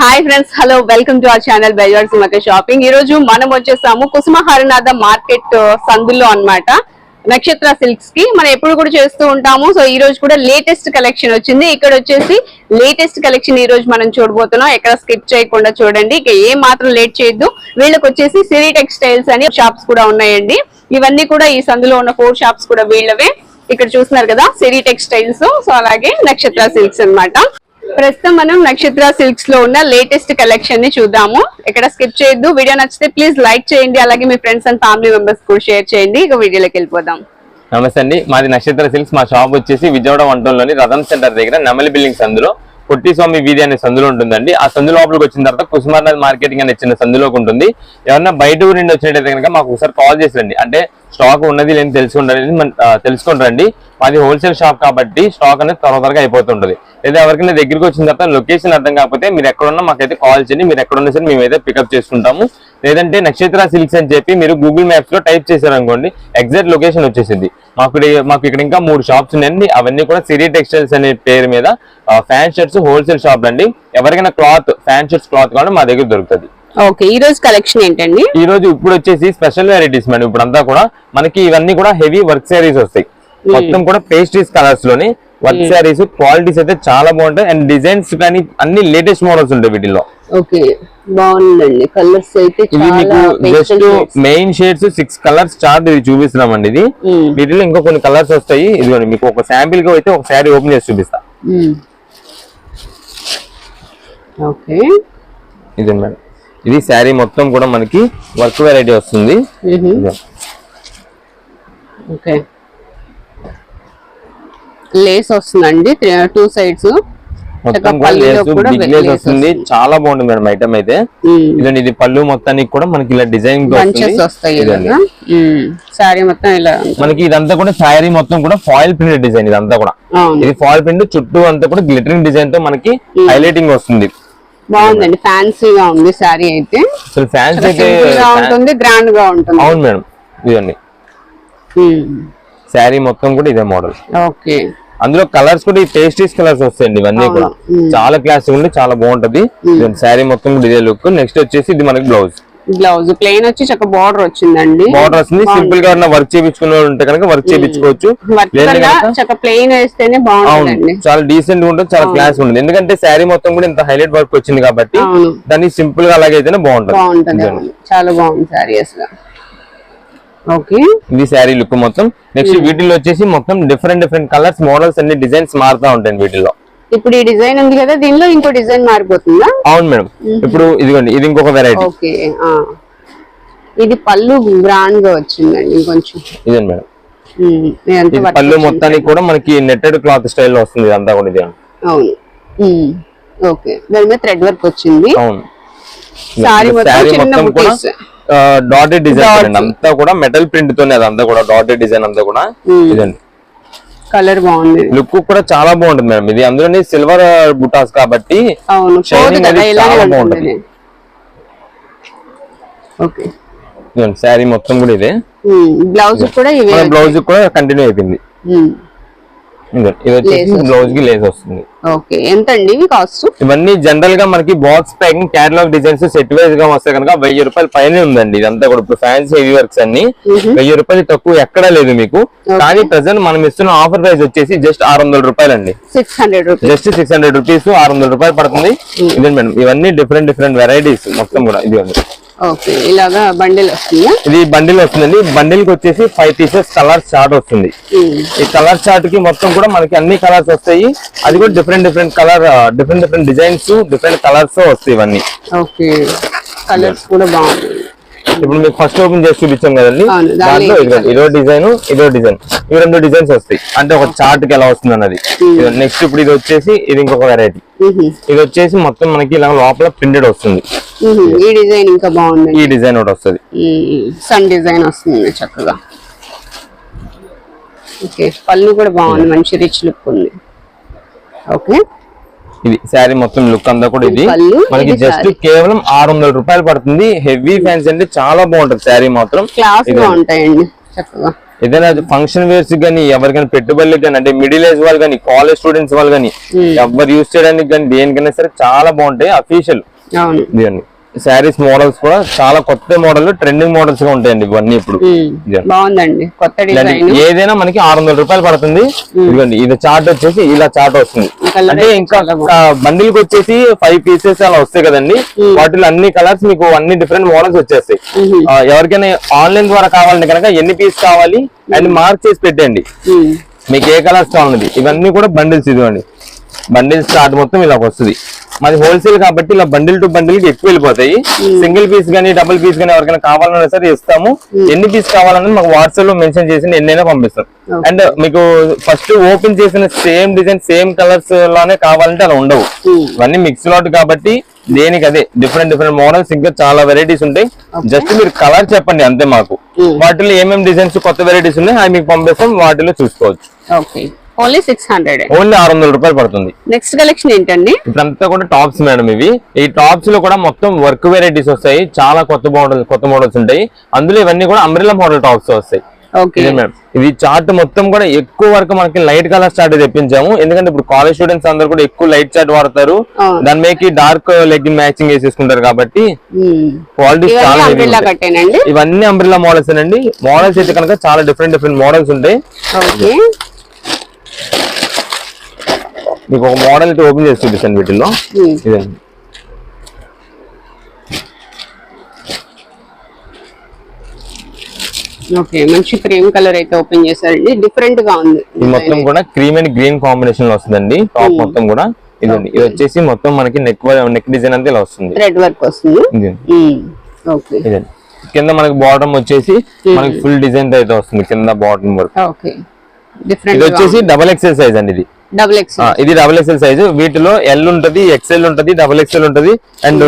Hi friends hello welcome to our channel బెజార్ సుమక shopping ఈ రోజు మనం వచ్చేసాము కుసుమహారనాథ మార్కెట్ సందులో అన్నమాట. నక్షత్ర సిల్క్స్కి మనం ఎప్పుడు కూడా చేస్తూ ఉంటాము. సో ఈ రోజు కూడా లేటెస్ట్ కలెక్షన్ వచ్చింది. ఇక్కడ వచ్చేసి లేటెస్ట్ కలెక్షన్ ఈ రోజు మనం చూడబోతున్నాం. ఎక్కడ స్కిప్ చేయకుండా చూడండి. ఇక ఏ మాత్రం లేట్ చేయొద్దు. వీళ్ళకి వచ్చేసి సిరి టెక్స్టైల్స్ అని షాప్స్ కూడా ఉన్నాయండి. ఇవన్నీ కూడా ఈ సందులో ఉన్న ఫోర్ షాప్స్ కూడా వీళ్ళవే. ఇక్కడ చూస్తున్నారు కదా సిరి టెక్స్టైల్స్ సో అలాగే నక్షత్ర సిల్క్స్ అన్నమాట. ప్రస్తుతం మనం నక్షత్ర సిల్క్స్లో ఉన్న లేటెస్ట్ కలెక్షన్ని చూద్దాము. ఎక్కడ స్కిప్ చేయొద్దు. వీడియో నచ్చితే ప్లీజ్ లైక్ చేయండి. అలాగే మీ ఫ్రెండ్స్ అండ్ ఫ్యామిలీ మెంబర్స్ కూడా షేర్ చేయండి. ఇక వీడియోలోకి వెళ్ళిపోదాం. నమస్తే అండి. మాది నక్షత్ర సిల్క్స్ మా షాప్ వచ్చేసి విజయవాడ వంటంలోని రథం సెంటర్ దగ్గర నెమలి బిల్డింగ్ సందులో పొట్టి స్వామి వీధి అనే సందులో ఉంటుందండి. ఆ సందు లోపలికి వచ్చిన తర్వాత కుసుమార్నాథ్ మార్కెటింగ్ అనే చిన్న సందులోకి ఉంటుంది. ఎవరన్నా బయట ఊరి నుండి వచ్చినట్టయితే కనుక మాకు ఒకసారి కాల్ చేసి రండి అంటే స్టాక్ ఉన్నది లేని తెలుసుకుంటారని తెలుసుకుంటారండి. రండి మాది హోల్సేల్ షాప్ కాబట్టి స్టాక్ అనేది త్వర త్వరగా అయిపోతుంటది. లేదా ఎవరికైనా దగ్గరికి వచ్చిన తర్వాత లొకేషన్ అర్థం కాకపోతే మీరు ఎక్కడున్నా మాకైతే కాల్ చేయండి. మీరు ఎక్కడున్నా సరే మేమైతే పికప్ చేసుకుంటాము. లేదంటే నక్షత్ర సిల్క్స్ అని చెప్పి మీరు గూగుల్ మ్యాప్స్లో టైప్ చేశారనుకోండి ఎగ్జాక్ట్ లొకేషన్ వచ్చేసింది. మాకు ఇక్కడ- మాకు ఇక్కడ ఇంకా మూడు షాప్స్ ఉన్నాయండి. అవన్నీ కూడా సిరి టెక్స్టైల్స్ అనే పేరు మీద ఫ్యాన్ షర్ట్స్ హోల్సేల్ షాప్ అండి ఎవరికైనా క్లాత్ ఫ్యాన్ షర్ట్స్ క్లాత్ కావాలి మా దగ్గర దొరుకుతుంది. ఓకే ఈ రోజు కలెక్షన్ ఏంటండి? ఈ రోజు ఇప్పుడు వచ్చేసి స్పెషల్ వెరైటీస్ మేడం. ఇప్పుడు అంతా కూడా మనకి ఇవన్నీ కూడా హెవీ వర్క్ శారీస్ వస్తాయి. మొత్తం కూడా పేస్ట్రీస్ కలర్స్లోని వర్క్ శారీస్ క్వాలిటీస్ అయితే చాలా బాగుంటాయి. అండ్ డిజైన్స్ కానీ అన్ని లేటెస్ట్ మోడల్స్ ఉంటాయి వీటిల్లో. ఓకే బాగుందండి. కలర్స్ అయితే just main shades six colours chart ఇది చూపిస్తున్నామండి ఇది. వీటిలో ఇంకా కొన్ని కలర్స్ వస్తాయి. ఇదిగోండి మీకు ఒక శాంపిల్గా అయితే ఒక శారీ ఓపెన్ చేసి చూపిస్తా. ఓకే. ఇది మేడం. ఇది శారీ మొత్తం కూడా మనకి వర్క్ వెరైటీ వస్తుంది. ఓకే. లేస్ వస్తుందండి టూ సైడ్స్. మొత్తం బిగ్ వస్తుంది. చాలా బాగుంటుంది మేడం ఐటమ్ అయితే. ఇదండి ఇది పళ్ళు మొత్తానికి కూడా మనకి ఇలా డిజైన్ మొత్తం ఇలా. మనకి ఇదంతా కూడా శారీ మొత్తం కూడా ఫాయిల్ ప్రింట్ డిజైన్ ఇదంతా కూడా. ఇది ఫాయిల్ ప్రింట్ చుట్టూ అంతా కూడా గ్లిటరింగ్ డిజైన్తో మనకి హైలైటింగ్ వస్తుంది. బాగుందండి ఫ్యాన్సీగా ఉంది సారీ అయితే. అసలు ఫ్యాన్స్ ఉంటుంది గ్రాండ్గా ఉంటుంది అవును మేడం ఇదండి. శారీ మొత్తం కూడా ఇదే మోడల్. ఓకే. అందులో కలర్స్ కూడా ఈ పేస్టీస్ కలర్స్ వస్తాయండి ఇవన్నీ కూడా. చాలా క్లాస్ ఉండి చాలా బాగుంటది. శారీ మొత్తం కూడా ఇదే లుక్. నెక్స్ట్ వచ్చేసి ఇది మనకి బ్లౌజ్. బ్లౌజ్ ప్లెయిన్ వచ్చి చక్క బార్డర్ వచ్చిందండి. బార్డర్ వస్తుంది సింపుల్గా ఉన్న వర్క్ చేయించుకునే ఉంటే కనుక వర్క్ చేయించుకోవచ్చు. చక్క ప్లెయిన్ వేస్తేనే అవును. బాగుంటుందండి చాలా డీసెంట్గా ఉంటుంది. చాలా క్లాస్ ఉంటుంది. ఎందుకంటే శారీ మొత్తం కూడా ఇంత హైలైట్ వర్క్ వచ్చింది కాబట్టి దాన్ని సింపుల్గా అలాగైతేనే బాగుంటుంది. బాగుంటుంది. అవును. చాలా బాగుంది సారీ అసలు. ఓకే. ఇది శారీ లుక్ మొత్తం. నెక్స్ట్ వీటిలో వచ్చేసి మొత్తం డిఫరెంట్ డిఫరెంట్ కలర్స్ మోడల్స్ అన్ని డిజైన్స్ మారుతా ఉంటాయి వీటిల్లో. ఇప్పుడు ఈ డిజైన్ ఉంది కదా దీనిలో ఇంకో డిజైన్ మారిపోతుందా? అవును మేడం. ఇప్పుడు ఇదిగోండి ఇది ఇంకొక వెరైటీ ఓకే. ఇది పళ్ళు గ్రాండ్గా వచ్చిందండి ఇంకొంచెం. ఇదండి మేడం. పళ్ళు. మొత్తానికి కూడా మనకి నెట్టెడ్ క్లాత్ స్టైల్ వస్తుంది ఇదంతా కూడా ఇది. అవును. ఓకే. దాని మీద థ్రెడ్ వర్క్ వచ్చింది. అవును. సారీ మొత్తం కూడా డాటెడ్ డిజైన్ అంతా కూడా మెటల్ ప్రింట్ తోనే అదంతా కూడా డాటెడ్ డిజైన్ అంతా కూడా. ఇదండి. కలర్ బాగుంది. లుక్ కూడా చాలా బాగుంటుంది మేడం. ఇది అందులోనే సిల్వర్ బుటాస్ కాబట్టి బాగుంటుంది. ఓకే. ఇదండి శారీ మొత్తం కూడా ఇదే. బ్లౌజ్ కూడా బ్లౌజ్ కూడా కంటిన్యూ అయిపోయింది ఉమ్, ఇదండి ఇది వచ్చేసి Lace బ్లౌజ్కి లేస్ వస్తుంది. ఓకే ఎంత అండి ఇవి కాస్ట్ ఇవన్నీ జనరల్గా మనకి box packing catalogue designs set వైజ్గా వస్తే కనుక వెయ్యి రూపాయల పైన ఉందండి ఇదంతా కూడా. ఇప్పుడు ఫ్యాన్సీ హెవీ వర్క్స్ అన్ని వెయ్యి రూపాయలు తక్కువ ఎక్కడా లేదు మీకు. కానీ ప్రజెంట్ మనం ఇస్తున్న ఆఫర్ ప్రైస్ వచ్చేసి జస్ట్ ఆరు వందల రూపాయలు అండి six hundred rupees just six hundred rupees ఆరు వందల రూపాయలు పడుతుంది. ఇదండి మేడం ఇవన్నీ డిఫరెంట్ డిఫరెంట్ వెరైటీస్ మొత్తం కూడా ఇది ఓకే ఇలాగా బండిల్ వస్తుందా? ఇది బండిల్ వస్తుందండి. బండిల్కి వచ్చేసి ఫైవ్ పీసెస్ కలర్ చార్ట్ వస్తుంది. ఈ కలర్ చార్ట్కి మొత్తం కూడా మనకి అన్ని కలర్స్ వస్తాయి. అది కూడా different different colour different different designs different colours వస్తాయి ఇవన్నీ. ఓకే కలర్స్ కూడా బాగుంది ఇప్పుడు మీకు ఫస్ట్ ఓపెన్ చేసి చూపించాం కదండి. దాంట్లో ఇదో డిజైన్ ఇదో డిజైన్ ఇవి రెండు డిజైన్స్ వస్తాయి. అంటే ఒక చార్ట్కి ఎలా వస్తుంది అన్నది నెక్స్ట్ ఇప్పుడు ఇది వచ్చేసి ఇది ఇంకొక వెరైటీ ఇది వచ్చేసి మొత్తం మనకి ఇలా లోపల ప్రింటెడ్ వస్తుంది. ఈ డిజైన్ ఇంకా బాగుంది ఈ డిజైన్ ఒకటి వస్తుంది. సన్ డిజైన్ వస్తుంది చక్కగా. ఓకే పళ్ళు కూడా బాగుంది మంచి రిచ్ లుక్ ఉంది. ఓకే. ఇది శారీ మొత్తం లుక్ అంతా కూడా ఇది. మనకి జస్ట్. కేవలం ఆరు వందల రూపాయలు పడుతుంది. హెవీ ఫ్యాన్స్ అంటే చాలా బాగుంటది శారీ మాత్రం. ఉంటాయండి చక్కగా ఏదైనా ఫంక్షన్ వేర్స్ కానీ ఎవరికైనా పెట్టుబడులకు కానీ అంటే మిడిల్ ఏజ్ వాళ్ళు కానీ కాలేజ్ స్టూడెంట్స్ వాళ్ళు కానీ ఎవరు యూస్ చేయడానికి కానీ దేనికైనా సరే చాలా బాగుంటాయి. అఫీషియల్ ఇవన్నీ శారీస్ మోడల్స్ కూడా చాలా కొత్త మోడల్ ట్రెండింగ్ మోడల్స్గా ఉంటాయండి ఇవన్నీ ఇప్పుడు. బాగుందండి కొత్త డిజైన్. ఏదైనా మనకి ఆరు వందల రూపాయలు పడుతుంది. ఇదిగోండి ఇది చార్ట్ వచ్చేసి ఇలా చార్ట్ వస్తుంది. అంటే ఇంకా చాలా బండిల్కి వచ్చేసి ఫైవ్ పీసెస్ అలా వస్తాయి కదండి. వాటిలో అన్ని కలర్స్ మీకు అన్ని డిఫరెంట్ మోడల్స్ వచ్చేస్తాయి. ఎవరికైనా ఆన్లైన్ ద్వారా కావాలంటే కనుక ఎన్ని పీస్ కావాలి అండ్ మార్క్ చేసి పెట్టండి. మీకు ఏ కలర్స్ కావాలన్నది. ఇవన్నీ కూడా బండిల్స్ ఇదిగోండి. బండిల్స్ స్టార్ట్ మొత్తం ఇలా వస్తుంది. మాది హోల్సేల్ కాబట్టి ఇలా బండిల్ టు బండిల్కి ఎక్కువ వెళ్ళిపోతాయి. సింగిల్ పీస్ గానీ డబుల్ పీస్ గానీ ఎవరికైనా కావాలన్నా సరే ఇస్తాము. ఎన్ని పీస్ కావాలన్నది మాకు వాట్సాప్లో మెన్షన్ చేసి ఎన్నైనా పంపిస్తాం. అండ్ మీకు ఫస్ట్ ఓపెన్ చేసిన సేమ్ డిజైన్ సేమ్ కలర్స్లోనే కావాలంటే అలా ఉండవు. ఇవన్నీ మిక్స్ లాట్ కాబట్టి దేనికి అదే డిఫరెంట్ డిఫరెంట్ మోడల్స్ ఇంకా చాలా వెరైటీస్ ఉంటాయి. జస్ట్ మీరు కలర్ చెప్పండి అంతే మాకు. వాటిలో ఏమేమి డిజైన్స్ కొత్త వెరైటీస్ ఉన్నాయి అవి మీకు పంపిస్తాం వాటిలో చూసుకోవచ్చు. Okay. Only six hundred only ఆరు వందల రూపాయలు పడుతుంది. నెక్స్ట్ కలెక్షన్ ఏంటండి? ఇప్పుడంతా కూడా టాప్స్ మేడం ఇవి. ఈ టాప్స్లో కూడా మొత్తం వర్క్ వెరైటీస్ వస్తాయి. చాలా కొత్త మోడల్ కొత్త మోడల్స్ ఉంటాయి. అందులో ఇవన్నీ కూడా అంబ్రిల్లా మోడల్ టాప్స్ వస్తాయి. ఇదే చార్ట్ మొత్తం కూడా ఎక్కువ వరకు మనకి లైట్ కలర్ చార్ట్ తెప్పించాము. ఎందుకంటే ఇప్పుడు కాలేజ్ స్టూడెంట్స్ అందరూ కూడా ఎక్కువ లైట్ చార్ట్ వాడతారు. దాని మీద డార్క్ లెగ్గిన్ మ్యాచింగ్ వేసేసుకుంటారు కాబట్టి క్వాలిటీ ఇవన్నీ చాలా అంబ్రిల్లా మోడల్స్ అండి. మోడల్స్ అయితే కనుక చాలా డిఫరెంట్ డిఫరెంట్ మోడల్స్ ఉంటాయి. మీకు ఒక మోడల్ అయితే ఓపెన్ చేసి చూపిస్తాను వీటిల్లో. ఇదండి ఓకే మంచి క్రీమ్ కలర్ అయితే ఓపెన్ చేశారండి. డిఫరెంట్గా ఉంది. ఇది మొత్తం కూడా క్రీమ్ అండ్ గ్రీన్ కాంబినేషన్లో వస్తుందండి. టాప్ మొత్తం కూడా ఇదండి. ఇది వచ్చేసి మొత్తం మనకి నెక్ నెక్ డిజైన్ అంతా ఇలా వస్తుంది. రెడ్ వర్క్ వస్తుంది. ఇది. ఓకే ఇదండి. కింద మనకి బాటమ్ వచ్చేసి మనకి ఫుల్ డిజైన్ అయితే వస్తుంది. కింద బాటమ్ వర్క్ ఓకే ఇది డిఫరెంట్ వచ్చేసి డబల్ ఎక్సెల్ సైజ్ అండి ఇది. డబుల్ ఎక్స్ ఆ, ఇది డబల్ ఎక్సెల్ సైజు వీటిలో ఎల్ ఉంటది ఎక్సెల్ ఉంటది డబల్ ఎక్సెల్ ఉంటది. అండ్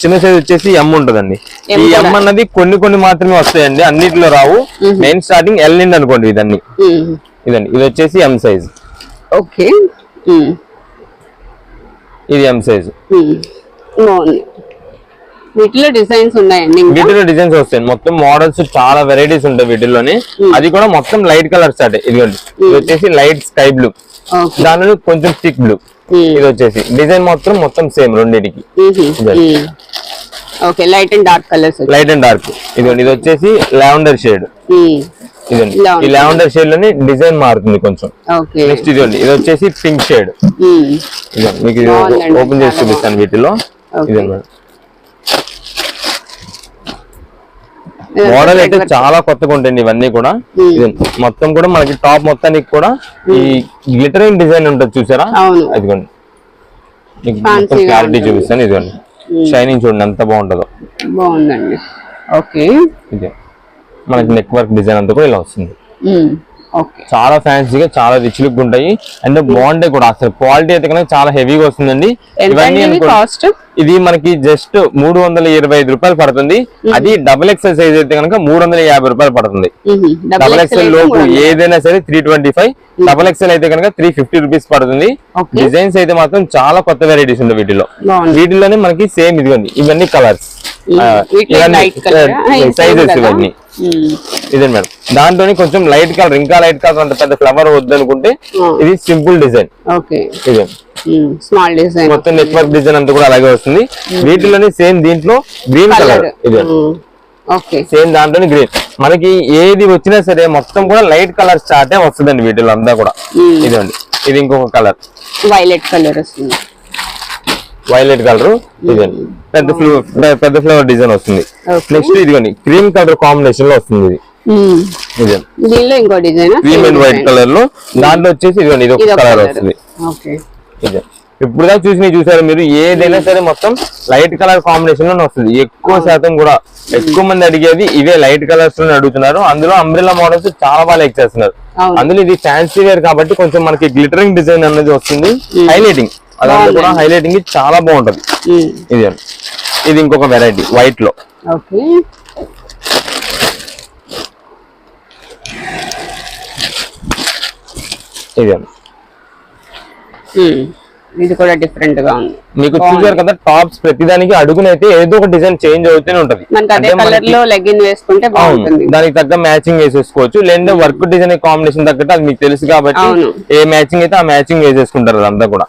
చిన్న సైజ్ వచ్చేసి ఎం ఉంటదండి. ఈ ఎం. అన్నది కొన్ని కొన్ని మాత్రమే వస్తాయండి అన్నిటిలో రావు. మెయిన్ స్టార్టింగ్ ఎల్ నిండి అనుకోండి ఇదన్నీ. ఇదండి ఇది వచ్చేసి ఎం సైజ్ ఓకే ఇది ఎం సైజ్ బాగుంది. వీటిలో డిజైన్స్ ఉన్నాయండి వీటిలో డిజైన్స్ వస్తాయి మొత్తం మోడల్స్ చాలా వెరైటీస్ ఉంటాయి వీటిలోని అది కూడా మొత్తం లైట్ కలర్ స్టార్ట్ ఇదిగోండి. ఇది వచ్చేసి లైట్ స్కై బ్లూ. దానిలో కొంచెం థిక్ బ్లూ. ఇది వచ్చేసి. డిజైన్ మొత్తం మొత్తం సేమ్ రెండింటికి. Okay light and dark colours light and dark. ఇదిగోండి ఇది వచ్చేసి లావెండర్ షేడ్. ఇదండి ఈ. Lavender shade. లోని డిజైన్ మారుతుంది కొంచెం. నెక్స్ట్ ఇదిగోండి ఇది వచ్చేసి పింక్ షేడ్. మీకు ఓపెన్ చేసి చూపిస్తాను వీటిలో. ఇదండి మోడల్ అయితే చాలా కొత్తగా ఉంటాయండి ఇవన్నీ కూడా. ఇదండి. మొత్తం కూడా మనకి టాప్ మొత్తానికి కూడా ఈ గ్లిటరింగ్ డిజైన్ ఉంటుంది చూసారా. అదిగోండి క్లారిటీ. చూపిస్తాను. ఇదిగోండి. షైనింగ్ చూడండి ఎంత బాగుంటుందో. బాగుందండి. ఓకే ఇదే. మనకి నెక్ వర్క్ డిజైన్ అంతా కూడా ఇలా వస్తుంది. చాలా ఫ్యాన్సీగా చాలా రిచ్ లుక్ ఉంటాయి. అండ్ బాగుంటాయి కూడా అసలు క్వాలిటీ అయితే కనుక చాలా హెవీగా వస్తుందండి. అనుకో- కాస్ట్ ఇది మనకి జస్ట్ మూడు వందల ఇరవై ఐదు రూపాయలు పడుతుంది. అది డబుల్ ఎక్స్ఎల్ సైజ్ అయితే కనుక మూడు వందల యాభై రూపాయలు పడుతుంది. డబుల్ ఎక్స్ఎల్ లోపు ఏదైనా సరే three twenty five double XL అయితే కనుక త్రీ ఫిఫ్టీ రూపీస్ పడుతుంది. డిజైన్స్ అయితే మాత్రం చాలా కొత్త వెరైటీస్ ఉంటాయి వీటిలో. వీటిలోనే మనకి సేమ్ ఇదిగోండి ఇవన్నీ కలర్స్ సైజెస్ ఇవన్నీ. ఇదే మేడం దాంట్లోనే కొంచెం లైట్ కలర్ ఇంకా లైట్ కలర్ అంత పెద్ద ఫ్లవర్ వద్దనుకుంటే Hmm. ఇది సింపుల్ డిజైన్ ఇదే స్మాల్ డిజైన్ మొత్తం నెట్వర్క్ డిజైన్ అంతా కూడా అలాగే వస్తుంది. వీటిలోనే సేమ్ దీంట్లో గ్రీన్ కలర్ ఇదే ఓకే సేమ్ దాంట్లోనే గ్రీన్ మనకి ఏది వచ్చినా సరే మొత్తం కూడా లైట్ కలర్ స్టార్టే వస్తుందండి వీటిలో అంతా కూడా. ఇదండి ఇది ఇంకొక కలర్ వైలెట్ కలర్ వస్తుంది. వైలెట్ కలర్ ఇదండి పెద్ద ఫ్లవర్ పెద్ద ఫ్లవర్ డిజైన్ వస్తుంది. నెక్స్ట్ ఇదిగోండి క్రీమ్ కలర్ కాంబినేషన్లో వస్తుంది ఇది. దీనిలో ఇంకో డిజైన్ క్రీమ్ అండ్ వైట్ కలర్లో దాంట్లో వచ్చేసి ఇదిగోండి ఇది ఒక కలర్ వస్తుంది. ఇదే. ఇప్పుడు దాకా చూసి చూసారు మీరు? ఏదైనా సరే మొత్తం లైట్ కలర్ కాంబినేషన్లో వస్తుంది. ఎక్కువ శాతం కూడా. ఎక్కువ మంది అడిగేది ఇవే లైట్ కలర్స్లో అడుగుతున్నారు. అందులో అంబ్రిల్లా మోడల్స్ చాలా బాగా లైక్ చేస్తున్నారు. అందులో ఇది ఫ్యాన్సీ వేర్ కాబట్టి కొంచెం మనకి గ్లిటరింగ్ డిజైన్ అనేది వస్తుంది. హైలైటింగ్ అదంతా కూడా హైలైటింగ్ చాలా బాగుంటది. ఇది ఇది ఇంకొక వెరైటీ వైట్లో. ఇది. ఇది కూడా డిఫరెంట్గా ఉంది. మీకు చూసారు కదా టాప్స్ ప్రతిదానికి అడుగునైతే ఏదో ఒక డిజైన్ చేంజ్ అవుతూనే ఉంటది. మనకి అదే కలర్లో లెగిన్ వేసుకుంటే బాగుంటుంది. దానికి తగ్గ మ్యాచింగ్ వేసేసుకోవచ్చు. లేదంటే వర్క్ డిజైన్ కాంబినేషన్ తగ్గట్టు అది మీకు తెలుసు కాబట్టి. ఏ మ్యాచింగ్ అయితే ఆ మ్యాచింగ్ వేసేసుకుంటారు అదంతా కూడా.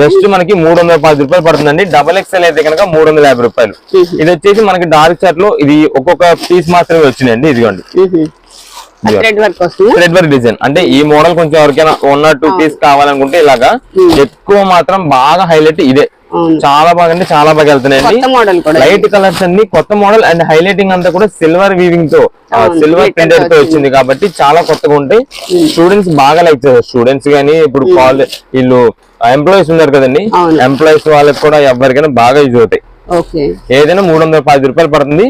జస్ట్ మనకి మూడు వందల పది రూపాయలు పడుతుందండి. డబల్ ఎక్స్ఎల్ అయితే కనుక మూడు వందల యాభై రూపాయలు. ఇది వచ్చేసి మనకి డార్క్ చార్ట్లో ఇది ఒక్కొక్క పీస్ మాత్రమే వచ్చిందండి ఇదిగోండి. థ్రెడ్ వర్క్ వస్తుంది. థ్రెడ్ వర్క్ డిజైన్ అంటే ఈ మోడల్ కొంచెం ఎవరికైనా వన్ ఆర్ టూ పీస్ కావాలనుకుంటే ఇలాగా ఎక్కువ మాత్రం బాగా హైలైట్ ఇదే. చాలా బాగా అంటే చాలా బాగా కూడా లైట్ కలర్స్ అన్ని కొత్త మోడల్ అండ్ హైలైటింగ్ అంతా కూడా సిల్వర్ వీవింగ్తో సిల్వర్ ప్రింటెడ్తో వచ్చింది. కాబట్టి చాలా కొత్తగా ఉంటాయి. స్టూడెంట్స్ బాగా లైక్ చేస్తారు. స్టూడెంట్స్ గానీ ఇప్పుడు కాలేజ్ వీళ్ళు ఎంప్లాయీస్ ఉన్నారు కదండి. ఎంప్లాయీస్ వాళ్ళకి కూడా ఎవరికైనా బాగా యూజ్ అవుతాయి. ఏదైనా మూడు వందల పది రూపాయలు పడుతుంది.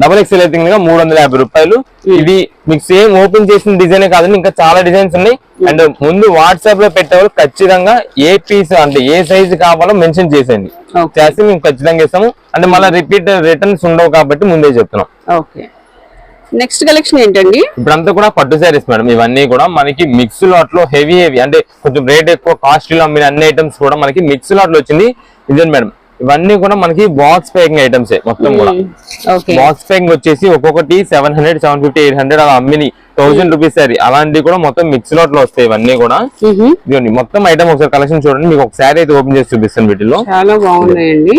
డబల్ ఎక్స్ఎల్ అయితే కనుక మూడు వందల యాభై రూపాయలు. ఇది మీకు సేమ్ ఓపెన్ చేసిన డిజైన్ కాదండి ఇంకా చాలా డిజైన్స్ ఉన్నాయి. అండ్ ముందు వాట్సాప్లో పెట్టేవాళ్ళు ఖచ్చితంగా ఏ పీస్ అంటే ఏ సైజ్ కావాలో మెన్షన్ చేసేయండి. చేస్తే మేము ఖచ్చితంగా ఇస్తాము. అంటే మళ్ళీ రిపీట్ రిటర్న్స్ ఉండవు కాబట్టి ముందే చెప్తున్నాం. ఓకే. నెక్స్ట్ కలెక్షన్ ఏంటండి? ఇప్పుడంతా కూడా పట్టు శారీస్ మేడం ఇవన్నీ కూడా మనకి మిక్స్ లాట్లో హెవీ హెవీ అంటే కొంచెం రేట్ ఎక్కువ కాస్ట్లీ అమ్మిన అన్ని ఐటమ్స్ కూడా మనకి మిక్స్ లాట్లో వచ్చింది. ఇదే మేడం ఇవన్నీ కూడా మనకి బాక్స్ ప్యాకింగ్ ఐటమ్స్ మొత్తం కూడా. బాక్స్ ప్యాకింగ్ వచ్చేసి ఒక్కొక్కటి seven hundred seven fifty eight hundred అలా అమ్మిని థౌసండ్ రూపీస్ సారీ అలాంటివి కూడా మొత్తం మిక్స్ లాట్లో వస్తాయి ఇవన్నీ కూడా. ఇదిగోండి మొత్తం ఐటమ్ ఒకసారి కలెక్షన్ చూడండి. మీకు ఒక శారీ అయితే ఓపెన్ చేసి చూపిస్తాను వీటిలో చాలా బాగున్నాయండి.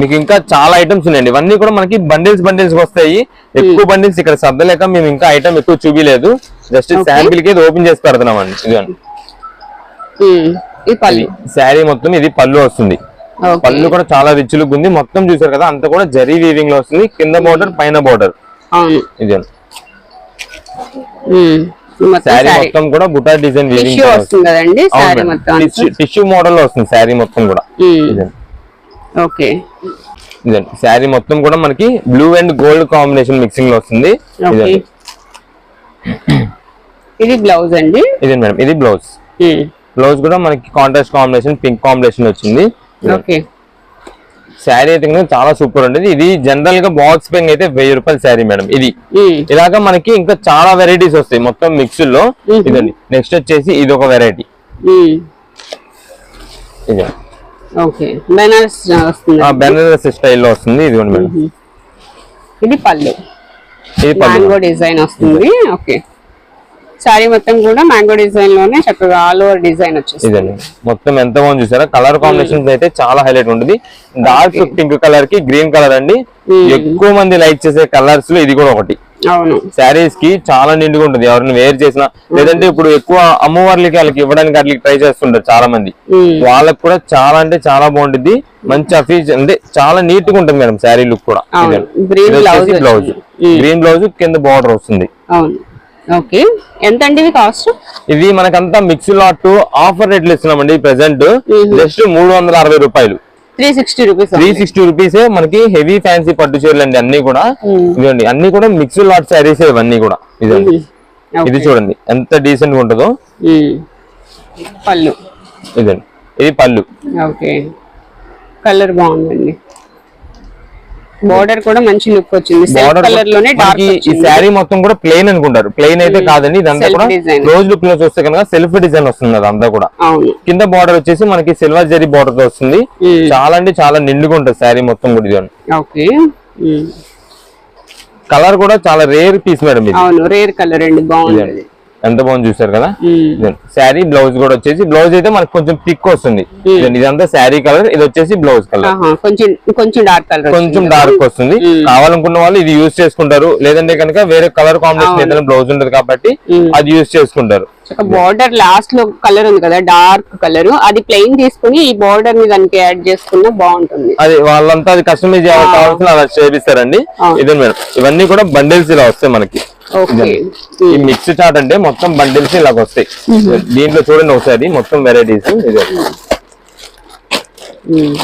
మీకు ఇంకా చాలా ఐటమ్స్ ఉన్నాయండి. ఇవన్నీ కూడా మనకి బండిల్స్ బండిల్స్ వస్తాయి. ఎక్కువ బండిల్స్ ఇక్కడ సర్దలేక మేము ఇంకా ఐటమ్ ఎక్కువ చూపించలేదు జస్ట్. శాంపిల్కి ఓపెన్ చేసి పెడుతున్నాం అండి ఇదిగోండి శారీ మొత్తం ఇది పళ్ళు వస్తుంది. పళ్ళు కూడా చాలా రిచ్ లుక్ ఉంది మొత్తం చూసారు కదా అంతా కూడా జరీ వీవింగ్లో వస్తుంది. కింద బోర్డర్ పైన బోర్డర్ ఇది. శారీ మొత్తం కూడా బుటా డిజైన్ వీవింగ్ టిష్యూ మోడల్లో వస్తుంది శారీ మొత్తం కూడా. ఓకే. శారీ మొత్తం కూడా మనకి బ్లూ అండ్ గోల్డ్ కాంబినేషన్ మిక్సింగ్లో వస్తుంది. ఇది. బ్లౌజ్ అండి? ఇదే మేడం ఇది బ్లౌజ్. బ్లౌజ్ కూడా మనకి కాంట్రాస్ట్ కాంబినేషన్ పింక్ కాంబినేషన్ వచ్చింది. ఓకే. శారీ అయితే చాలా సూపర్ ఉండేది. ఇది జనరల్గా బాక్స్ పెంగ్ అయితే వెయ్యి రూపాయల శారీ మేడం ఇది. ఇలాగా మనకి ఇంకా చాలా వెరైటీస్ వస్తాయి మొత్తం మిక్స్లో. ఇదండి. నెక్స్ట్ వచ్చేసి ఇది ఒక వెరైటీ ఇది. బెనారస్ స్టైల్లో వస్తుంది. ఇది మేడం ఇది పళ్ళు ఇది డిజైన్ వస్తుంది. ఓకే. శారీ మొత్తం కూడా మ్యాంగో డిజైన్లోనే చక్కగా ఆల్ ఓవర్ డిజైన్ ఇదండి. మొత్తం ఎంత బాగుంది చూసారా? కలర్ కాంబినేషన్స్ అయితే చాలా హైలైట్ ఉంటుంది. డార్క్ పింక్ కలర్కి గ్రీన్ కలర్ అండి. ఎక్కువ మంది లైక్ చేసే కలర్స్లో ఇది కూడా ఒకటి. అవును. శారీస్కి చాలా నిండుగా ఉంటుంది. ఎవరిని వేర్ చేసినా లేదంటే ఇప్పుడు ఎక్కువ అమ్మవార్లకి వాళ్ళకి ఇవ్వడానికి అట్లకి ట్రై చేస్తుంటారు చాలా మంది ఉమ్, వాళ్ళకి కూడా చాలా అంటే చాలా బాగుంటుంది. మంచి అఫీజ్ అంటే చాలా నీట్గా ఉంటుంది మేడం శారీ లుక్ కూడా. బ్లౌజ్. గ్రీన్ బ్లౌజ్ కింద బార్డర్ వస్తుంది. ఓకే. ఎంత అండి ఇది కాస్ట్? ఇది మనకంతా మిక్స్ లాట్ ఆఫర్ రేట్లు ఇస్తున్నామండి ప్రెసెంట్ జస్ట్ మూడు వందల అరవై రూపాయలు. Three sixty rupees three sixty rupees మనకి హెవీ ఫ్యాన్సీ పట్టు చీరలు అండి అన్ని కూడా. ఇదండి అన్ని కూడా మిక్స్ లాట్ శారీస్ ఇవన్నీ కూడా. ఇదండి ఇది చూడండి ఎంత డీసెంట్గా ఉంటుందో. పళ్ళు. ఇదండి ఇది పళ్ళు. ఓకే. కలర్ బాగుందండి. బోర్డర్ కూడా మంచి లుక్ వచ్చింది. కలర్లోనే డార్క్ ఈ శారీ మొత్తం కూడా ప్లెయిన్ అనుకుంటారు. ప్లెయిన్ అయితే కాదండి ఇదంతా కూడా. రోజు లుక్లో చూస్తే కనుక సెల్ఫ్ డిజైన్ వస్తుంది అదంతా కూడా. కింద బార్డర్ వచ్చేసి మనకి సిల్వర్ జరీ బార్డర్తో వస్తుంది. Hmm. చాలా అంటే చాలా నిండుగా ఉంటుంది శారీ మొత్తం కూడా ఓకే. కలర్ కూడా చాలా రేర్ పీస్ మేడం ఇది. అవును రేర్ కలర్ అండి బాగుంది. ఎంత బాగుంది చూసారు కదా. శారీ బ్లౌజ్ కూడా వచ్చేసి బ్లౌజ్ అయితే మనకి కొంచెం థిక్ వస్తుంది. ఇదంతా శారీ కలర్ ఇది వచ్చేసి బ్లౌజ్ కలర్. కొంచెం కొంచెం డార్క్ కలర్ కొంచెం డార్క్ వస్తుంది. కావాలనుకున్న వాళ్ళు ఇది యూజ్ చేసుకుంటారు. లేదంటే కనుక వేరే కలర్ కాంబినేషన్ ఏదైనా బ్లౌజ్ ఉంటది కాబట్టి అది యూజ్ చేసుకుంటారు. బార్డర్ లాస్ట్లో కలర్ ఉంది కదా డార్క్ కలర్. అది ప్లెయిన్ తీసుకుని ఈ బార్డర్ని దానికి యాడ్ చేసుకున్నా బాగుంటుంది. అది వాళ్ళంతా అది కస్టమైజ్ కావాల్సిన అలా చేపిస్తారండి. ఇదే మేడం ఇవన్నీ కూడా బండిల్స్ ఇలా వస్తాయి మనకి. ఈ మిక్స్ చాట్ అంటే మొత్తం బండిల్స్ ఇలా వస్తాయి. దీంట్లో చూడండి ఒకసారి మొత్తం వెరైటీస్ ఇదే. ఉమ్.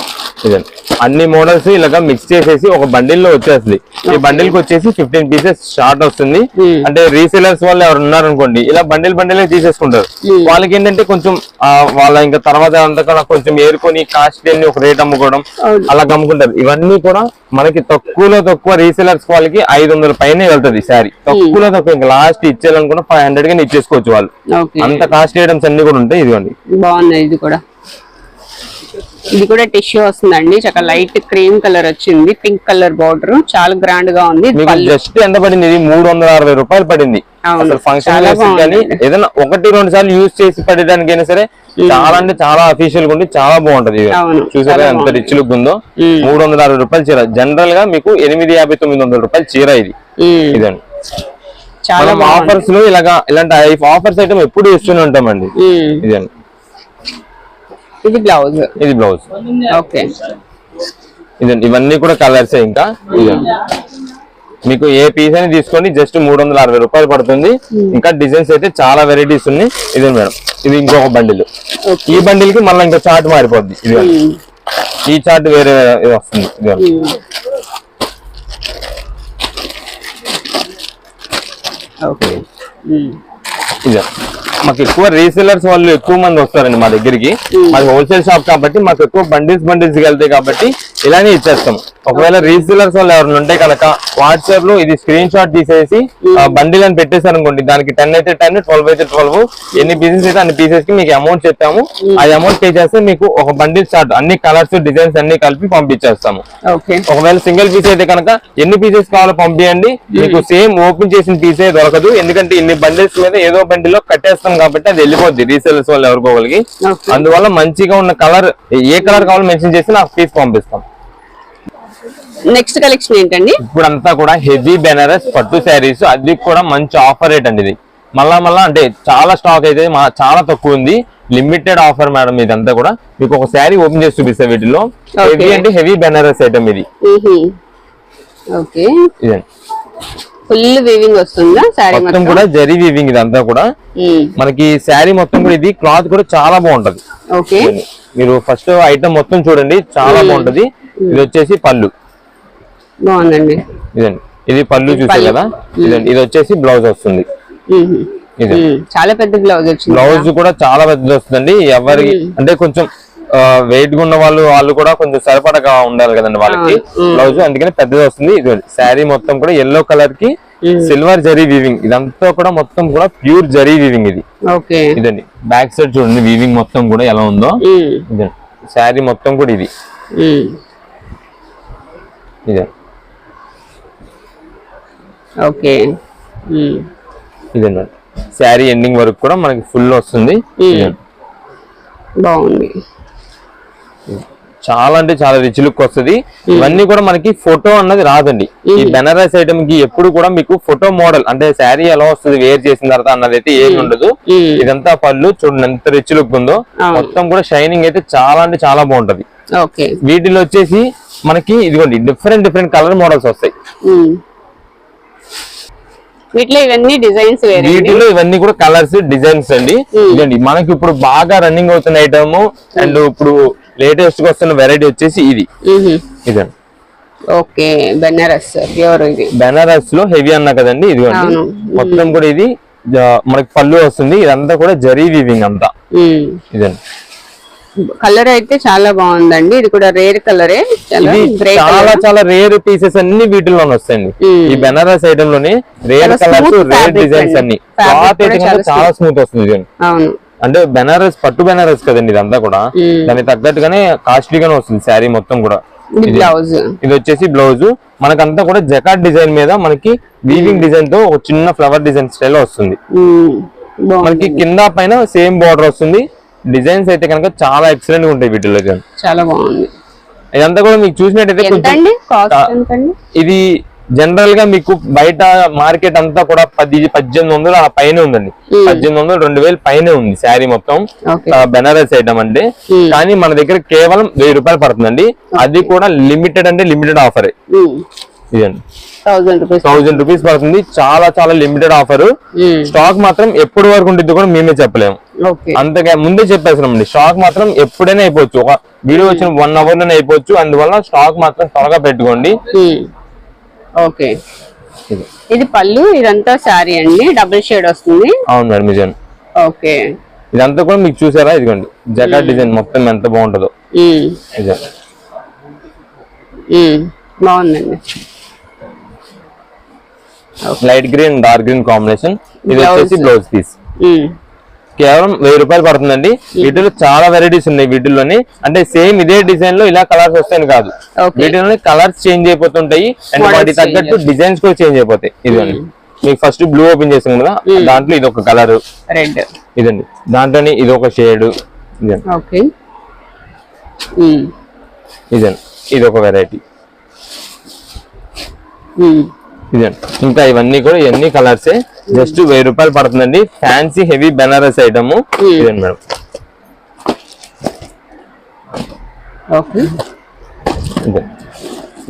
అన్ని మోడల్స్ ఇలాగా మిక్స్ చేసేసి ఒక బండిల్లో వచ్చేస్తుంది. ఈ బండిల్కి వచ్చేసి ఫిఫ్టీన్ పీసెస్ షార్ట్ వస్తుంది. Hmm. అంటే రీసేలర్స్ వాళ్ళు ఎవరు ఉన్నారనుకోండి ఇలా బండిల్ బండిల్ తీసేసుకుంటారు. Hmm. వాళ్ళకి ఏంటంటే కొంచెం వాళ్ళ ఇంకా తర్వాత అంతా కూడా కొంచెం ఏరుకొని కాస్ట్ ఒక రేట్ అమ్ముకోవడం. అలా అమ్ముకుంటారు ఇవన్నీ కూడా మనకి తక్కువలో తక్కువ రీసేలర్స్ వాళ్ళకి ఐదు వందల పైనే వెళ్తుంది సారీ తక్కువలో తక్కువ ఇంకా లాస్ట్ ఇచ్చేయాలనుకున్న ఫైవ్ హండ్రెడ్గా ఇచ్చేసుకోవచ్చు వాళ్ళు. అంత కాస్ట్ ఐటమ్స్ అన్ని కూడా ఉంటాయి ఇదిగోండి. బాగున్నాయి ఇది కూడా. ఇది కూడా టిష్యూ వస్తుందండి. చక్కగా లైట్ క్రీమ్ కలర్ వచ్చింది. పింక్ కలర్ బార్డర్ చాలా గ్రాండ్గా ఉంది. జస్ట్ ఎంత పడింది? ఇది మూడు వందల అరవై రూపాయలు పడింది. ఫంక్షన్. ఏదైనా ఒకటి రెండు సార్లు యూజ్ చేసి పడడానికైనా సరే చాలా అంటే చాలా అఫీషియల్గా ఉండి చాలా బాగుంటది చూసారా ఎంత. రిచ్ లుక్ ఉందో. మూడు వందల అరవై రూపాయలు చీర. జనరల్గా మీకు ఎనిమిది యాభై తొమ్మిది వందల రూపాయలు చీర ఇది. ఇదండి. చాలా ఆఫర్స్లో ఇలాగా ఇలాంటి ఆఫర్స్ ఐటమ్ ఎప్పుడు ఇస్తూనే ఉంటామండి. ఇదండి. ఇది బ్లౌజ్. ఇది బ్లౌజ్. ఓకే. ఇదండి ఇవన్నీ కూడా కలర్స్ ఇంకా? మీకు ఏ పీస్ అని తీసుకోండి జస్ట్ మూడు వందల అరవై రూపాయలు పడుతుంది. ఇంకా డిజైన్స్ అయితే చాలా వెరైటీస్ ఉన్నాయి. ఇదే మేడం. ఇది ఇంకొక బండిల్. ఈ బండిల్కి మళ్ళీ ఇంకో చార్ట్ మారిపోద్ది. ఇది ఈ చార్ట్ వేరే ఇది వస్తుంది. ఇది. ఓకే. ఇదే. మాకు ఎక్కువ రీసెలర్స్ వాళ్ళు ఎక్కువ మంది వస్తారండి మా దగ్గరికి. మాది హోల్సేల్ షాప్ కాబట్టి మాకు ఎక్కువ బండిల్స్ బండిల్స్ వెళ్తాయి కాబట్టి ఇలానే ఇచ్చేస్తాం. ఒకవేళ రీసెలర్స్ వాళ్ళు ఎవరైనా ఉంటే కనుక వాట్సాప్లో ఇది స్క్రీన్ షాట్ తీసేసి బండిల్ అని పెట్టేశారు అనుకోండి దానికి టెన్ అయితే టెన్ ట్వెల్వ్ అయితే ట్వెల్వ్ ఎన్ని పీసెస్ అయితే అన్ని పీసెస్కి మీకు అమౌంట్ చెప్పాము. ఆ అమౌంట్ పే చేస్తే మీకు ఒక బండిల్ షార్ట్ అన్ని కలర్స్ డిజైన్స్ అన్ని కలిపి పంపించేస్తాము. ఒకవేళ సింగిల్ పీస్ అయితే కనుక ఎన్ని పీసెస్ కావాలో పంపించండి మీకు సేమ్ ఓపెన్ చేసిన పీసే దొరకదు. ఎందుకంటే ఇన్ని బండిల్స్ మీద ఏదో బండిలో కట్టేస్తాం కాబట్టి అది వెళ్ళిపోద్ది. రీసేల్స్ వాళ్ళు ఎవరికోగలిగి అందువల్ల మంచిగా ఉన్న కలర్ ఏ కలర్ కావాలో మెన్షన్ చేసి నాకు పీస్ పంపిస్తాం. నెక్స్ట్ కలెక్షన్ ఏంటండి? ఇప్పుడంతా కూడా హెవీ బెనారస్ పట్టు శారీస్ అది కూడా మంచి ఆఫర్ రేట్ అండి ఇది. మళ్ళా మళ్ళా అంటే చాలా స్టాక్ అయితే మా చాలా తక్కువ ఉంది. లిమిటెడ్ ఆఫర్ మేడం ఇదంతా కూడా. మీకు ఒక శారీ ఓపెన్ చేసి చూపిస్తా వీటిలో. హెవీ అంటే హెవీ బెనారస్ ఐటమ్ ఇది. ఇదండి. ఫుల్ వీవింగ్ వస్తుందా? శారీ మొత్తం కూడా జరీ వీవింగ్ ఇదంతా కూడా. మనకి శారీ మొత్తం కూడా ఇది. క్లాత్ కూడా చాలా బాగుంటది. ఓకే. మీరు ఫస్ట్ ఐటమ్ మొత్తం చూడండి. చాలా బాగుంటది. ఇది వచ్చేసి పళ్ళు. బాగుందండి. ఇదండి ఇది పళ్ళు చూసే పళ్ళు. కదా? ఇదండి ఇది వచ్చేసి బ్లౌజ్ వస్తుంది. చాలా పెద్ద బ్లౌజ్ బ్లౌజ్ కూడా చాలా పెద్దది వస్తుందండి. ఎవరి అంటే కొంచెం వెయిట్గా ఉన్న వాళ్ళు వాళ్ళు కూడా కొంచెం సరిపడగా ఉండాలి కదండి వాళ్ళకి. బ్లౌజ్ అందుకని పెద్దది వస్తుంది. ఇది శారీ మొత్తం కూడా ఎల్లో కలర్కి సిల్వర్ జరీ వీవింగ్ ఇదంతా కూడా మొత్తం కూడా ప్యూర్ జరీ వీవింగ్ ఇది. ఓకే. ఇదండి. బ్యాక్ సైడ్ చూడండి వీవింగ్ మొత్తం కూడా ఎలా ఉందో. ఇదండి శారీ మొత్తం కూడా ఇది. ఇదే ఓకే. ఇదండి శారీ ఎండింగ్ వరకు కూడా మనకి ఫుల్ వస్తుంది. బాగుంది. చాలా అంటే చాలా రిచ్ లుక్ వస్తుంది. ఇవన్నీ కూడా మనకి ఫోటో అన్నది రాదండి. ఈ బెనారస్ ఐటమ్కి ఎప్పుడు కూడా మీకు ఫోటో మోడల్ అంటే శారీ ఎలా వస్తుంది వేర్ చేసిన తర్వాత అన్నది అయితే ఏమి ఉండదు. ఇదంతా పళ్ళు చూడండి ఎంత రిచ్ లుక్ ఉందో. మొత్తం కూడా షైనింగ్ అయితే చాలా అంటే చాలా బాగుంటది. ఓకే. వీటిలో వచ్చేసి మనకి ఇదిగోండి డిఫరెంట్ డిఫరెంట్ కలర్ మోడల్స్ వస్తాయి. వీటిలో ఇవన్నీ డిజైన్స్ వీటిలో ఇవన్నీ కూడా కలర్స్ డిజైన్స్ అండి. ఇదండి మనకి ఇప్పుడు బాగా రన్నింగ్ అవుతున్న ఐటమ్ అండ్ ఇప్పుడు లేటెస్ట్గా వస్తున్న వెరైటీ వచ్చేసి ఇది. ఇదండి ఓకే బెనారస్ ప్యూర్ ఇది. బెనారస్లో హెవీ అన్నా కదండి ఇదిగోండి. అవును. మొత్తం కూడా ఇది మనకి పళ్ళు వస్తుంది. ఇదంతా కూడా జరీ వీవింగ్ అంతా. ఇదండి కలర్ అయితే చాలా బాగుందండి. ఇది కూడా రేర్ కలరే. చాలా ఇది చాలా రేర్ పీసెస్ అన్ని వీటిలోనే వస్తాయండి. ఈ బెనారస్ ఐటమ్లోని రేర్ కలర్స్ రేర్ డిజైన్స్. అన్ని. చాలా స్మూత్. వస్తుంది. అవును. అంటే బెనారస్ పట్టు బెనారస్ కదండి ఇదంతా కూడా. దానికి తగ్గట్టుగానే కాస్ట్లీగానే వస్తుంది శారీ మొత్తం కూడా. ఇది బ్లౌజ్. ఇది వచ్చేసి బ్లౌజ్. మనకంతా కూడా జకాట్ డిజైన్ మీద మనకి వీవింగ్ డిజైన్తో ఒక చిన్న ఫ్లవర్ డిజైన్ స్టైల్ వస్తుంది. మనకి కింద పైన సేమ్ బార్డర్ వస్తుంది. డిజైన్స్ అయితే కనుక చాలా ఎక్సలెంట్గా ఉంటాయి వీటిలో. చాలా బాగుంది. ఇదంతా కూడా మీకు చూసినట్టయితే ఇది జనరల్గా మీకు బయట మార్కెట్ అంతా కూడా పది పద్దెనిమిది వందలు ఆ పైన ఉందండి. పద్దెనిమిది వందలు రెండు వేలు పైనే ఉంది శారీ మొత్తం. బెనారస్ ఐటమ్ అంటే కానీ మన దగ్గర కేవలం వెయ్యి రూపాయలు పడుతుందండి. అది కూడా లిమిటెడ్ అంటే లిమిటెడ్ ఆఫర్ ఇదండి. థౌసండ్ రూపీస్ థౌజండ్ రూపీస్ పడుతుంది. చాలా చాలా లిమిటెడ్ ఆఫర్ స్టాక్ మాత్రం ఎప్పటి వరకు ఉంటుంది కూడా మేమే చెప్పలేము. అంతగా ముందే చెప్పేస్తున్నామండి. స్టాక్ మాత్రం ఎప్పుడైనా అయిపోవచ్చు. ఒక వీడియో వచ్చిన వన్ అవర్లోనే అయిపోవచ్చు. అందువల్ల స్టాక్ మాత్రం త్వరగా పెట్టుకోండి. ఓకే. ఇది. పళ్ళు ఇదంతా శారీ అండి. డబుల్ షేడ్ వస్తుంది. అవును మేడం నిజం ఓకే. ఇదంతా కూడా మీకు చూసారా? ఇదిగోండి. జకాట్ డిజైన్ మొత్తం ఎంత బాగుంటుందో. బాగుందండి. Light green dark green combination ఇది. వచ్చేసి బ్లౌజ్ పీస్ కేవలం వెయ్యి రూపాయలు పడుతుందండి. వీటిలో చాలా వెరైటీస్ ఉన్నాయి వీటిల్లోని. అంటే సేమ్ ఇదే డిజైన్లో ఇలా కలర్స్ వస్తాయని కాదు. వీటిలోని కలర్స్ చేంజ్ అయిపోతుంటాయి. అండ్ Models వాటి తగ్గట్టు. డిజైన్స్ కూడా చేంజ్ అయిపోతాయి. ఇదండి మీకు ఫస్ట్ బ్లూ ఓపెన్ చేసాం కదా దాంట్లో ఇది ఒక కలర్ రెడ్ ఇదండి. దాంట్లోని ఇది ఒక షేడ్ ఇదండి. ఉమ్, ఇదండి. ఇది ఒక వెరైటీ ఇదండి ఇంకా ఇవన్నీ కూడా ఇవన్నీ కలర్సే. జస్ట్ వెయ్యి రూపాయలు పడుతుందండి. ఫ్యాన్సీ హెవీ బెనారస్ ఐటమ్ ఇదండి మేడం. ఓకే.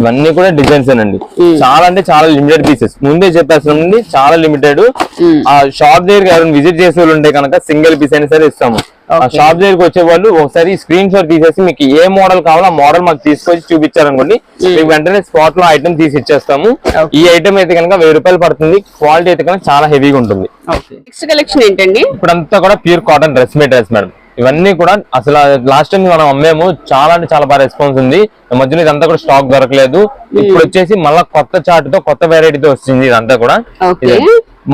ఇవన్నీ కూడా డిజైన్స్ అండి చాలా అంటే చాలా లిమిటెడ్ పీసెస్ ముందే చెప్పేస్తున్నాండి చాలా లిమిటెడ్ ఆ షాప్ దగ్గరికి ఎవరైనా విజిట్ చేసే వాళ్ళు ఉంటే కనుక సింగిల్ పీస్ అయినా సరే ఇస్తాము. షాప్ దగ్గరికి వచ్చే వాళ్ళు ఒకసారి స్క్రీన్ షాట్ తీసేసి మీకు ఏ మోడల్ కావాలో ఆ మోడల్ మాకు తీసుకొచ్చి చూపించారనుకోండి మీకు వెంటనే స్పాట్లో ఐటమ్ తీసి ఇచ్చేస్తాము. ఈ ఐటమ్ అయితే కనుక వెయ్యి రూపాయలు పడుతుంది. క్వాలిటీ అయితే కనుక చాలా హెవీగా ఉంటుంది. నెక్స్ట్ కలెక్షన్ ఏంటండి? ఇప్పుడంతా కూడా pure cotton dress materials madam ఇవన్నీ కూడా అసలు లాస్ట్ టైం మనం అమ్మాము చాలా అంటే చాలా బాగా రెస్పాన్స్ ఉంది. మధ్యలో ఇదంతా కూడా స్టాక్ దొరకలేదు. ఇప్పుడు వచ్చేసి మళ్ళీ కొత్త చార్ట్తో కొత్త వెరైటీతో వచ్చింది ఇదంతా కూడా.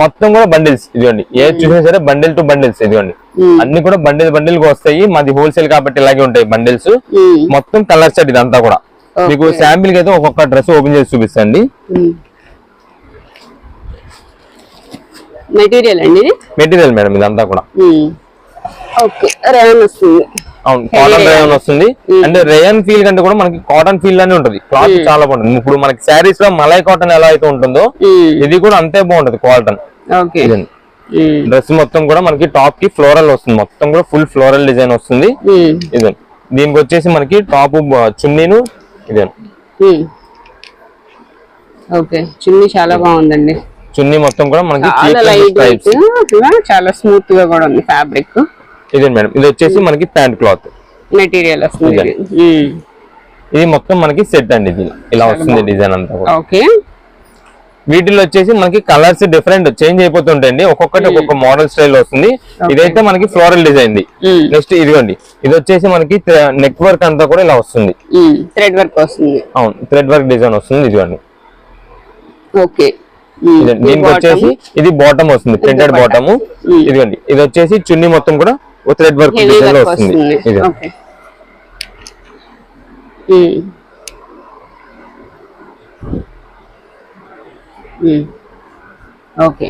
మొత్తం కూడా బండిల్స్ ఇదిగోండి. ఏ చూసినా సరే బండిల్ టు బండిల్స్ ఇదిగోండి. Hmm. అన్ని కూడా బండిల్ బండిల్ వస్తాయి. మాది హోల్సేల్ కాబట్టి ఇలాగే ఉంటాయి బండిల్స్ మొత్తం కలర్ సెట్ ఇదంతా కూడా. మీకు శాంపిల్కి అయితే ఒక్కొక్క డ్రెస్ ఓపెన్ చేసి చూపిస్తాండి. మెటీరియల్ అండి ఇది? మెటీరియల్ మేడం ఇదంతా కూడా. రేయన్ వస్తుంది. అవును కాటన్. రేయన్ వస్తుంది. అంటే రేయన్ ఫీల్ కంటే కూడా మనకి కాటన్ ఫీల్ అని ఉంటది. క్లాత్ చాలా బాగుంటుంది. ఇప్పుడు మనకి శారీస్లో మలై కాటన్ ఎలా అయితే ఉంటుందో ఉమ్, ఇది కూడా అంతే బాగుంటది కాటన్ డ్రెస్ మొత్తం కూడా మనకి టాప్కి ఫ్లోరల్ వస్తుంది. మొత్తం కూడా ఫుల్ ఫ్లోరల్ డిజైన్ వస్తుంది. ఇదండి దీనికి వచ్చేసి మనకి టాప్ చున్నీను ఉమ్. ఓకే చున్నీ చాలా బాగుందండి. చున్నీ మొత్తం కూడా మనకి చాలా స్మూత్గా కూడా ఉంది ఫ్యాబ్రిక్ ఇదే మేడం. ఇది వచ్చేసి మనకి ప్యాంట్ క్లాత్. మెటీరియల్ వస్తుంది. ఇది. మొత్తం మనకి సెట్ అండి ఇది. ఇలా వస్తుంది డిజైన్ అంతా ఓకే. వీటిలో వచ్చేసి మనకి కలర్స్ డిఫరెంట్ చేంజ్ అయిపోతుంటాయండి. ఒక్కొక్కటి ఒక్కొక్క మోడల్ స్టైల్ వస్తుంది. ఇదైతే మనకి ఫ్లోరల్ డిజైన్ నెక్స్ట్ ఇదిగోండి. ఇది వచ్చేసి మనకి నెక్ వర్క్ అంతా కూడా ఇలా వస్తుంది. థ్రెడ్ వర్క్ వస్తుంది. అవును. థ్రెడ్ వర్క్ డిజైన్ వస్తుంది ఇదిగోండి. ఓకే. ఇదండి. దీనికి. వచ్చేసి ఇది బాటమ్ వస్తుంది. Printed bottom. ఇదిగోండి. ఇది వచ్చేసి చున్నీ మొత్తం కూడా థ్రెడ్ వర్క్ డిజైన్ వస్తుంది. ఇది. ఓకే. ఉమ్. ఓకే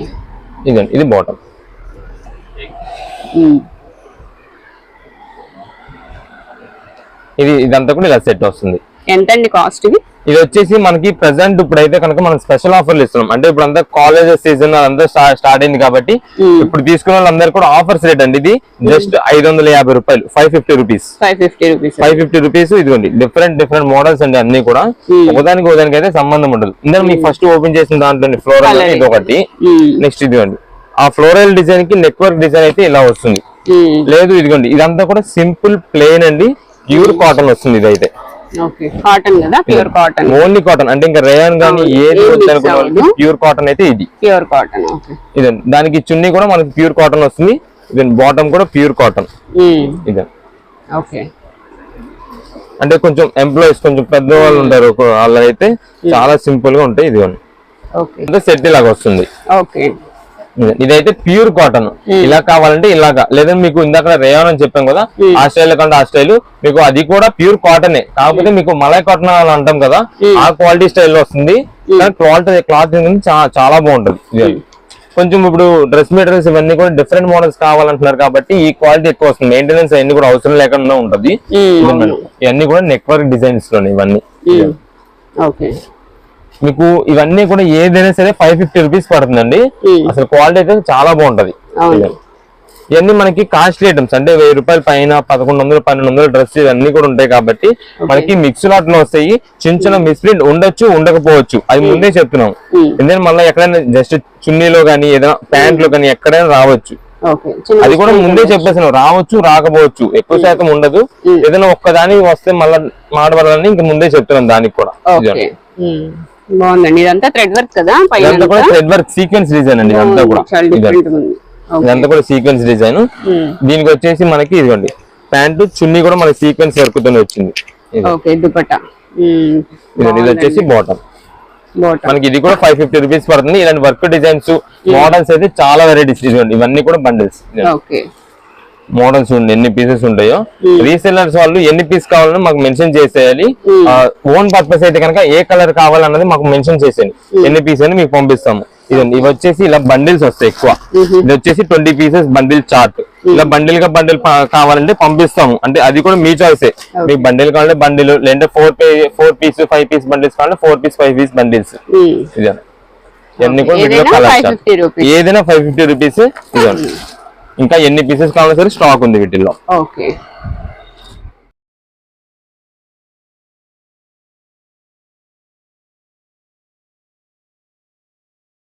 ఇదండి. ఇది బాటమ్ ఉమ్. ఇది ఇదంతా కూడా ఇలా సెట్ వస్తుంది. ఎంతండి కాస్ట్ ఇది? ఇది వచ్చేసి మనకి ప్రెసెంట్ ఇప్పుడైతే కనుక మనం స్పెషల్ ఆఫర్లు ఇస్తున్నాం. అంటే ఇప్పుడు అంతా కాలేజ్ సీజన్ అదంతా స్టార్ట్ అయింది కాబట్టి. ఇప్పుడు తీసుకున్న వాళ్ళందరూ కూడా ఆఫర్స్ రేట్ అండి ఇది. జస్ట్ ఐదు వందల యాభై రూపాయలు. Five fifty rupees five fifty rupees five fifty rupees ఇదిగోండి. డిఫరెంట్ డిఫరెంట్ మోడల్స్ అండి అన్ని కూడా. ఒకదానికి ఒకదానికి అయితే సంబంధం ఉండదు. ఇందులో మీకు ఫస్ట్ ఓపెన్ చేసిన దాంట్లో ఫ్లోరల్ ఇది ఒకటి. నెక్స్ట్ ఇదిగోండి. ఆ ఫ్లోరల్ డిజైన్కి నెట్వర్క్ డిజైన్ అయితే ఇలా వస్తుంది. లేదు ఇదిగోండి. ఇదంతా కూడా సింపుల్ ప్లెయిన్ అండి. ప్యూర్ కాటన్ వస్తుంది ఇదైతే. కాటన్ కదా? ప్యూర్ కాటన్ ఓన్లీ కాటన్ అంటే ఇంకా రేయన్ అవును. ఏది. ప్యూర్ కాటన్ అయితే ఇది. ప్యూర్ కాటన్ ఇదండి. దానికి చున్నీ కూడా మనకి ప్యూర్ కాటన్ వస్తుంది. ఇదండి బాటమ్ కూడా ప్యూర్ కాటన్ ఉమ్, ఇదండి ఓకే. అంటే కొంచెం ఎంప్లాయీస్ కొంచెం పెద్ద వాళ్ళు ఉంటారు ఒక వాళ్ళు అయితే చాలా సింపుల్గా ఉంటాయి ఇంకా సెట్ ఇలాగ వస్తుంది. ఓకే. ఇదైతే ప్యూర్ కాటన్. ఇలా కావాలంటే ఇలాగా. లేదా మీకు ఇందాక రేయాన్ అని చెప్పాం కదా ఆ స్టైల్ కంటే ఆ స్టైల్. మీకు అది కూడా ప్యూర్ కాటనే. కాకపోతే మీకు మలై కాటన్ అని అంటాం కదా ఆ క్వాలిటీ స్టైల్ వస్తుంది. కానీ క్వాలిటీ క్లాత్ చాలా బాగుంటుంది. కొంచెం ఇప్పుడు డ్రెస్ మెటీరియల్స్ ఇవన్నీ కూడా డిఫరెంట్ మోడల్స్ కావాలంటున్నారు కాబట్టి ఈ క్వాలిటీ ఎక్కువ వస్తుంది. మెయింటెనెన్స్ అవన్నీ కూడా అవసరం లేకుండా ఉంటది. ఇవన్నీ కూడా నెక్ వర్క్ డిజైన్స్లోనే ఇవన్నీ. ఓకే. మీకు ఇవన్నీ కూడా ఏదైనా సరే ఫైవ్ ఫిఫ్టీ రూపీస్ పడుతుందండి. ఉమ్, అసలు క్వాలిటీ అయితే చాలా బాగుంటది. ఇవన్నీ మనకి కాస్ట్లీ ఐటమ్స్ అంటే వెయ్యి రూపాయల పైన పదకొండు వందలు పన్నెండు వందల డ్రెస్ ఇవన్నీ కూడా ఉంటాయి కాబట్టి మనకి మిక్స్ లాట్లో వస్తాయి. చిన్న చిన్న మిస్ప్రింట్ ఉండొచ్చు ఉండకపోవచ్చు. అది ముందే చెప్తున్నాం. ఎందుకంటే మళ్ళీ ఎక్కడైనా జస్ట్ చున్నీలో కానీ ఏదైనా ప్యాంట్లో కానీ ఎక్కడైనా రావచ్చు. అది కూడా ముందే చెప్పేసాను. రావచ్చు రాకపోవచ్చు. ఎక్కువ శాతం ఉండదు. ఏదైనా ఒక్కదాని వస్తే మళ్ళీ మాడవాలని ఇంక ముందే చెప్తున్నాను దానికి కూడా. బాగుందండి. ఇదంతా థ్రెడ్ వర్క్ కదా? పైన ఇదంతా కూడా? థ్రెడ్ వర్క్ సీక్వెన్స్ డిజైన్ అండి ఇదంతా కూడా. ఇదంతా. కూడా సీక్వెన్స్ డిజైన్. దీనికి వచ్చేసి మనకి ఇదిగోండి ప్యాంటు చున్నీ కూడా మనకి సీక్వెన్స్ వర్క్ తోనే వచ్చింది. ఓకే దుపట్టా. ఇది వచ్చేసి బాటమ్ బాటమ్ మనకి ఇది కూడా ఫైవ్ ఫిఫ్టీ రూపీస్ పడుతుంది. ఇలాంటి వర్క్ డిజైన్స్ మోడల్స్ అయితే చాలా వెరైటీస్ ఇవన్నీ కూడా బండిల్స్ ఓకే. మోడల్స్ ఉండి ఎన్ని పీసెస్ ఉంటాయో. రీసెల్లర్స్ వాళ్ళు ఎన్ని పీస్ కావాలని మాకు మెన్షన్ చేసేయాలి. ఓన్ పర్పస్ అయితే కనుక ఏ కలర్ కావాలన్నది మాకు మెన్షన్ చేసేయండి. ఎన్ని పీస్ అని మీకు పంపిస్తాము. ఇదండి ఇవి వచ్చేసి ఇలా బండిల్స్ వస్తాయి ఎక్కువ. ఇది వచ్చేసి ట్వంటీ పీసెస్ బండిల్ చార్ట్ ఇలా బండిల్గా బండిల్ కావాలంటే పంపిస్తాము. అంటే అది కూడా మీ చాయిసే మీకు బండిల్ కావాలంటే బండిల్ లేదంటే four four piece five piece bundles కావాలంటే four piece five piece bundles. ఇదే ఇవన్నీ కూడా వీటిలో కలర్ 550 rupees. ఏదైనా ఫైవ్ ఫిఫ్టీ రూపీస్ ఇదండి ఇంకా ఎన్ని పీసెస్ కావాలో సరే స్టాక్ ఉంది వీటిల్లో. ఓకే